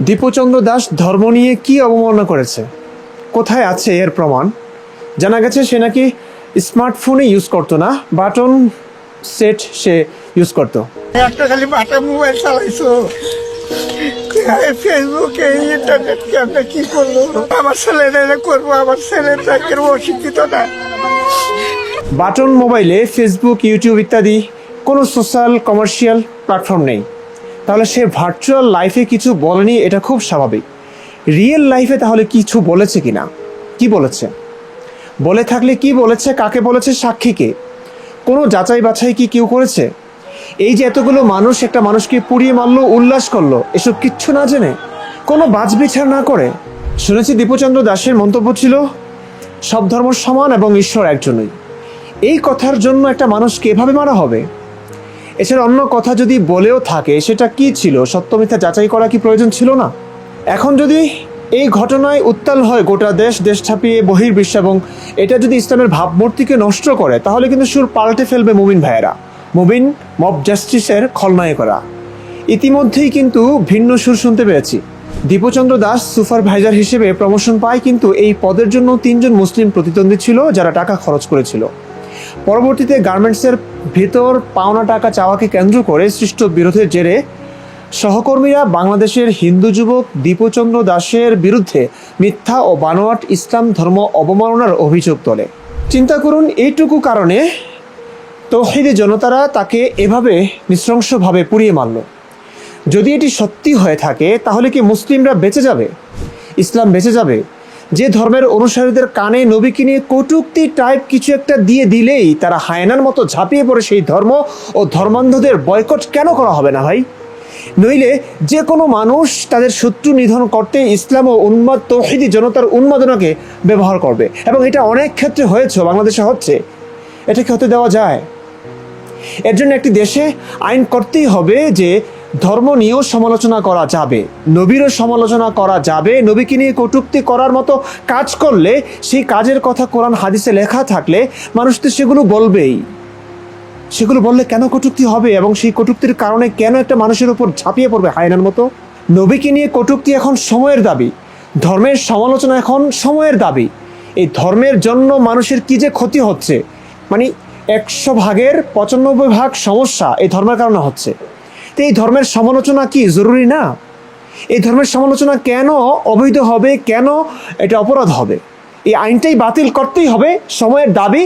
দীপচন্দ্র দাস ধর্ম নিয়ে কি অবমাননা করেছে? কোথায় আছে এর প্রমাণ? জানা গেছে সে নাকি স্মার্টফোনে ইউজ করতো না বাটন সেট সে ইউজ করতো। একটা খালি বাটা মোবাইল চালাইছো। ফেসবুকে ইন্টারনেট কেমনে কি করল আমার ছেলেরা করব আমার ছেলেরা কেরম অশিক্ষিত না। বাটন মোবাইলে ফেসবুক ইউটিউব ইত্যাদি কোনো সোশ্যাল কমার্শিয়াল প্ল্যাটফর্ম নেই। তাহলে সে ভার্চুয়াল লাইফে কিছু বলেনি, এটা খুব স্বাভাবিক। রিয়েল লাইফে তাহলে কিছু বলেছে কি না কি বলেছে? বলে থাকলে কি বলেছে, কাকে বলেছে, সাক্ষীকে? কোনো যাচাই বাছাই কি কেউ করেছে? এই যে এতগুলো মানুষ, একটা মানুষকে পুড়িয়ে মারলো, উল্লাস করল, এসব কিচ্ছু না জেনে? কোনো বাজবিচার না করে? শুনেছি দীপচন্দ্র দাসের মন্তব্য ছিল, সব ধর্ম সমান এবং ঈশ্বর একজনই। এই কথার জন্য একটা মানুষকে এভাবে মারা হবে? এছাড়া অন্য কথা যদি বলেও থাকে, সেটা কি ছিল? সত্য, মিথ্যা যাচাই করা কি প্রয়োজন ছিল না? এখন যদি এই ঘটনায় উত্তাল হয় গোটা দেশ দেশ ছাপিয়ে বহির্বিশ্ব এবং এটা যদি ইসলামের ভাবমূর্তিকে নষ্ট করে, তাহলে কিন্তু সুর পাল্টে ফেলবে মুমিন ভাইয়েরা। মুমিন, মব জাস্টিসের খলনায়করা ইতিমধ্যেই কিন্তু ভিন্ন সুর শুনতে পেয়েছি। দীপচন্দ্র দাস, সুপারভাইজার হিসেবে প্রমোশন পায়, কিন্তু এই পদের জন্য তিনজন মুসলিম প্রতিদ্বন্দ্বী ছিল, যারা টাকা খরচ করেছিল। পরবর্তীতে গার্মেন্টসের ভেতর পাওনা টাকা চাওয়াকে কেন্দ্র করে সৃষ্ট বিরোধের জেরে সহকর্মীরা বাংলাদেশের হিন্দু যুবক দীপচন্দ্র দাসের বিরুদ্ধে মিথ্যা ও বানোয়াট ইসলাম ধর্ম অবমাননার অভিযোগ তোলে। চিন্তা করুন, এইটুকু কারণে তৌহিদে জনতারা তাকে এভাবে নৃশংসভাবে পুড়িয়ে মারল। যদি এটি সত্যি হয়ে থাকে, তাহলে কি মুসলিমরা বেঁচে যাবে? ইসলাম বেঁচে যাবে? যে ধর্মের অনুসারীদের কানে নবীকে নিয়ে কটুক্তি টাইপ কিছু একটা দিয়ে দিলেই তারা হায়নার মতো ঝাঁপিয়ে পড়ে সেই ধর্ম ও ধর্মান্ধদের বয়কট কেন করা হবে না ভাই? নইলে যে কোনো মানুষ তাদের শত্রু নিধন করতে ইসলাম ও উন্মাদ তৌহিদি জনতার উন্মাদনাকে ব্যবহার করবে। এবং এটা অনেক ক্ষেত্রে হয়েছে, বাংলাদেশে হচ্ছে। এটাকে হতে দেওয়া যায়। এর জন্য একটি দেশে আইন করতেই হবে যে ধর্ম নিয়েও সমালোচনা করা যাবে। নবীরও সমালোচনা করা যাবে। নবীকে নিয়ে কটূক্তি করার মতো কাজ করলে, সেই কাজের কথা কোরআন হাদিসে লেখা থাকলে মানুষ তো সেগুলো বলবেই। সেগুলো বললে কেন কটূক্তি হবে এবং সেই কটূক্তির কারণে কেন একটা মানুষের উপর ঝাঁপিয়ে পড়বে হায়নার মতো? নবীকে নিয়ে কটূক্তি এখন সময়ের দাবি। ধর্মের সমালোচনা এখন সময়ের দাবি। এই ধর্মের জন্য মানুষের কি যে ক্ষতি হচ্ছে? মানে একশো ভাগের পঁচানব্বই ভাগ সমস্যা এই ধর্মের কারণে হচ্ছে। তো এই ধর্মের সমালোচনা কি জরুরি না? এই ধর্মের সমালোচনা কেন অবৈধ হবে? কেন এটা অপরাধ হবে? এই আইনটাই বাতিল করতেই হবে। সময়ের দাবি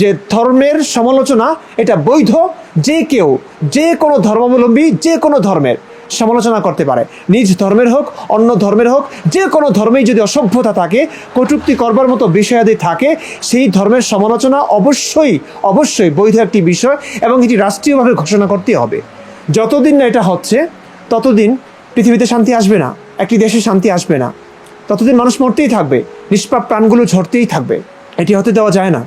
যে ধর্মের সমালোচনা, এটা বৈধ। যে কেউ, যে কোনো ধর্মাবলম্বী, যে কোনো ধর্মের সমালোচনা করতে পারে। নিজ ধর্মের হোক, অন্য ধর্মের হোক, যে কোনো ধর্মেই যদি অসভ্যতা থাকে, কটুক্তি করবার মতো বিষয়াদি থাকে, সেই ধর্মের সমালোচনা অবশ্যই অবশ্যই বৈধ একটি বিষয় এবং এটি রাষ্ট্রীয়ভাবে ঘোষণা করতে হবে। যতদিন না এটা হচ্ছে, ততদিন পৃথিবীতে শান্তি আসবে না, একটি দেশে শান্তি আসবে না। ততদিন মানুষ মরতেই থাকবে, নিষ্পাপ প্রাণগুলো ঝরতেই থাকবে। এটি হতে দেওয়া যায় না।